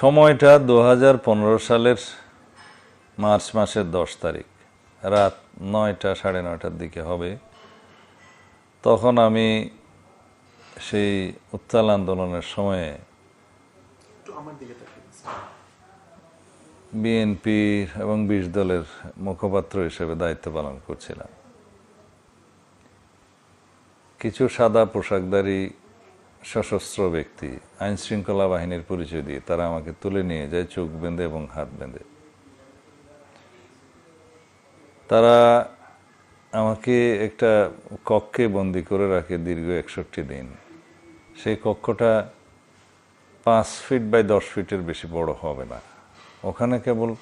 সময়টা দু হাজার পনেরো সালের মার্চ মাসের দশ তারিখ। রাত নয়টা সাড়ে নয়টার দিকে হবে। তখন আমি সেই উত্তাল আন্দোলনের সময়ে বিএনপি এবং বিশ দলের মুখপাত্র হিসেবে দায়িত্ব পালন করছিলাম। কিছু সাদা পোশাকধারী সশস্ত্র ব্যক্তি আইন শৃঙ্খলা বাহিনীর পরিচয় দিয়ে তারা আমাকে তুলে নিয়ে যায় চোখ বেঁধে এবং হাত বেঁধে। তারা আমাকে একটা কক্ষে বন্দি করে রাখে দীর্ঘ একষট্টি দিন। সেই কক্ষটা পাঁচ ফিট বাই দশ ফিটের বেশি বড় হবে না। ওখানে কেবল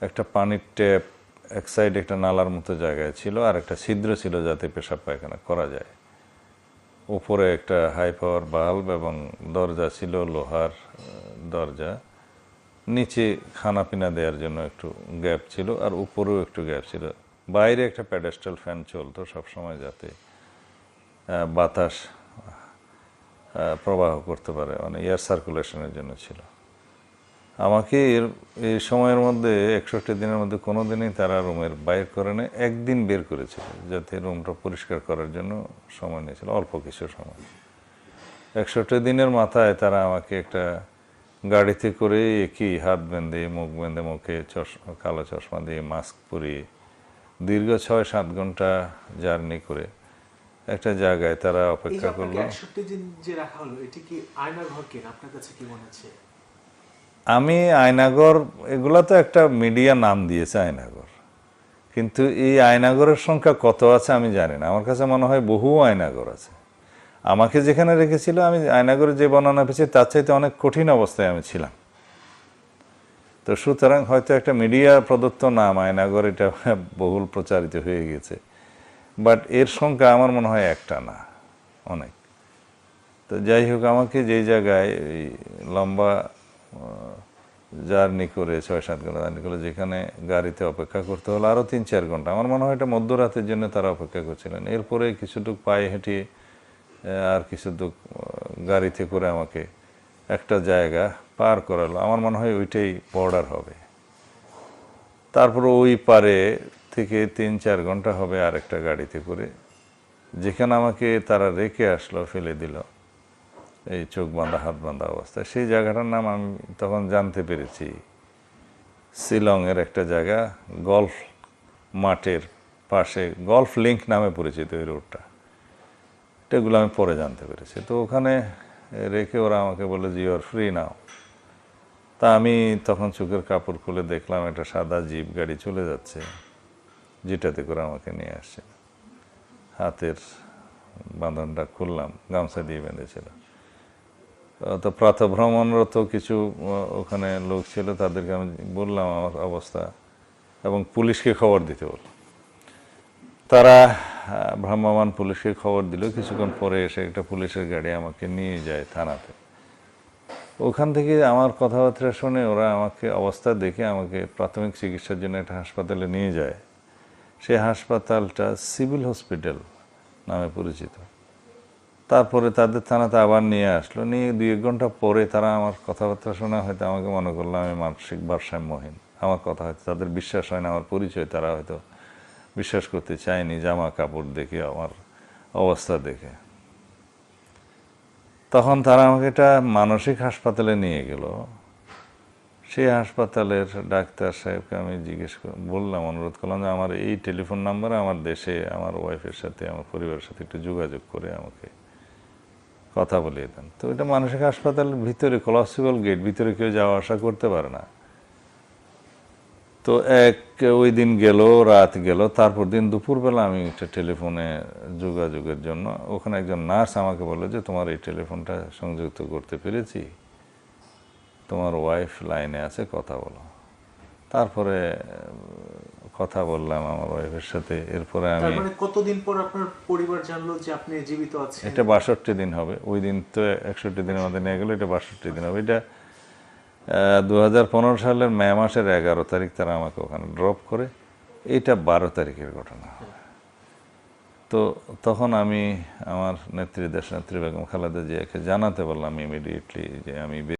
একটা পানির ট্যাপ, এক সাইড একটা নালার মতো জায়গায় ছিল, আর একটা ছিদ্র ছিল যাতে পেশাব পায়খানা করা যায়। উপরে একটা হাই পাওয়ার বাল্ব এবং দরজা ছিল, লোহার দরজা। নিচে খানা পিনা দেওয়ার জন্য একটু গ্যাপ ছিল আর উপরেও একটু গ্যাপ ছিল। বাইরে একটা প্যাডেস্টাল ফ্যান চলতো সবসময় যাতে বাতাস প্রবাহ করতে পারে। মানে এয়ার সার্কুলেশনের জন্য ছিল। আমাকে এর এই সময়ের মধ্যে একষট্টি দিনের মধ্যে কোনো দিনই তারা রুমের বাইর করে নেয় একদিন বের করেছিল যাতে রুমটা পরিষ্কার করার জন্য সময় নিয়েছিল অল্প কিছু সময়। একষট্টি দিনের মাথায় তারা আমাকে একটা গাড়িতে করে একই হাত বেঁধে মুখ বেঁধে মুখে চশমা কালো চশমা দিয়ে মাস্ক পরিয়ে দীর্ঘ ছয় সাত ঘণ্টা জার্নি করে একটা জায়গায় তারা অপেক্ষা করল। একষট্টি দিন যে রাখা হলো এটি কি আয়নার ঘর কিনা? আপনার কাছে কি মনে হচ্ছে? আমি আয়নাগর, এগুলা তো একটা মিডিয়া নাম দিয়েছে আয়নাগর। কিন্তু এই আয়নাগরের সংখ্যা কত আছে আমি জানি না। আমার কাছে মনে হয় বহু আয়নাগর আছে। আমাকে যেখানে রেখেছিল, আমি আয়নাগরের যে বর্ণনা পেয়েছি, তার চাইতে অনেক কঠিন অবস্থায় আমি ছিলাম। তো সুতরাং হয়তো একটা মিডিয়া প্রদত্ত নাম, আয়নাগর, এটা বহুল প্রচারিত হয়ে গেছে। বাট এর সংখ্যা আমার মনে হয় একটা না, অনেক। তো যাই হোক, আমাকে যেই জায়গায় লম্বা জার্নি করে ছয় সাত ঘণ্টা জার্নি করে যেখানে গাড়িতে অপেক্ষা করতে হলো আরও তিন চার ঘণ্টা। আমার মনে হয় এটা মধ্যরাতের জন্য তারা অপেক্ষা করছিলেন। এরপরে কিছুটুক পায়ে হেঁটিয়ে আর কিছুটুক গাড়িতে করে আমাকে একটা জায়গা পার করালো। আমার মনে হয় ওইটাই বর্ডার হবে। তারপর ওই পারে থেকে তিন চার ঘণ্টা হবে আরেকটা গাড়িতে করে। যেখানে আমাকে তারা রেখে আসলো, ফেলে দিল। এই চোখ বাঁধা, হাত বাঁধা অবস্থায়। সেই জায়গাটার নাম আমি তখন জানতে পেরেছি। শিলংয়ের একটা জায়গা, গলফ মাঠের পাশে, গলফ লিঙ্ক নামে পরিচিত ওই রোডটা। এগুলো আমি পরে জানতে পেরেছি। তো ওখানে রেখে ওরা আমাকে বলে যে ইউর ফ্রি নাও তা আমি তখন চোখের কাপড় খুলে দেখলাম, একটা সাদা জিপ গাড়ি চলে যাচ্ছে, যেটাতে করে আমাকে নিয়ে আসছে। হাতের বাঁধনটা খুললাম, গামছা দিয়ে বেঁধেছিল। তো প্রাতভ্রমণরত কিছু ওখানে লোক ছিল, তাদেরকে আমি বললাম আমার অবস্থা এবং পুলিশকে খবর দিতে বল তারা ভ্রাম্যমান পুলিশকে খবর দিল। কিছুক্ষণ পরে এসে একটা পুলিশের গাড়ি আমাকে নিয়ে যায় থানাতে। ওখান থেকে আমার কথাবার্তা শুনে ওরা আমাকে অবস্থা দেখে আমাকে প্রাথমিক চিকিৎসার জন্য একটা হাসপাতালে নিয়ে যায়। সেই হাসপাতালটা সিভিল হসপিটাল নামে পরিচিত। তারপরে তাদের থানাতে আবার নিয়ে আসলো। নিয়ে দুই এক ঘণ্টা পরে তারা আমার কথাবার্তা শোনা হয়তো আমাকে মনে করল আমি মানসিক ভারসাম্যহীন। আমার কথা হয়তো তাদের বিশ্বাস হয় না, আমার পরিচয় তারা হয়তো বিশ্বাস করতে চায়নি, জামা কাপড় দেখে, আমার অবস্থা দেখে। তখন তারা আমাকে একটা মানসিক হাসপাতালে নিয়ে গেল। সেই হাসপাতালের ডাক্তার সাহেবকে আমি জিজ্ঞেস বললাম, অনুরোধ করলাম যে আমার এই টেলিফোন নাম্বারে আমার দেশে, আমার ওয়াইফের সাথে, আমার পরিবারের সাথে একটু যোগাযোগ করে আমাকে কথা বলিয়ে দেন। তো এটা মানসিক হাসপাতালের ভিতরে, কলাসিবল গেট, ভিতরে কেউ যাওয়া আসা করতে পারে না। তো এক ওই দিন গেল, রাত গেল, তারপর দিন দুপুরবেলা আমি একটা টেলিফোনে যোগাযোগের জন্য, ওখানে একজন নার্স আমাকে বলল যে, তোমার এই টেলিফোনটা সংযুক্ত করতে পেরেছি। তোমার ওয়াইফ লাইনে আছে, কথা বলো। তারপরে কথা বললাম আমার ওয়াইফের সাথে। এরপরে আমি মানে কতদিন পর আপনার পরিবার জানলো যে আপনি জীবিত আছেন? এটা বাষট্টি দিন হবে। ওই দিন তো একষট্টি দিনের মধ্যে নিয়ে গেলো এটা বাষট্টি দিন হবে। এটা দু হাজার পনেরো সালের মে মাসের এগারো তারিখ তারা আমাকে ওখানে ড্রপ করে। এইটা বারো তারিখের ঘটনা। তো তখন আমি আমার নেত্রী দেশ নেত্রী বেগম খালেদা জিয়াকে জানাতে বললাম ইমিডিয়েটলি যে আমি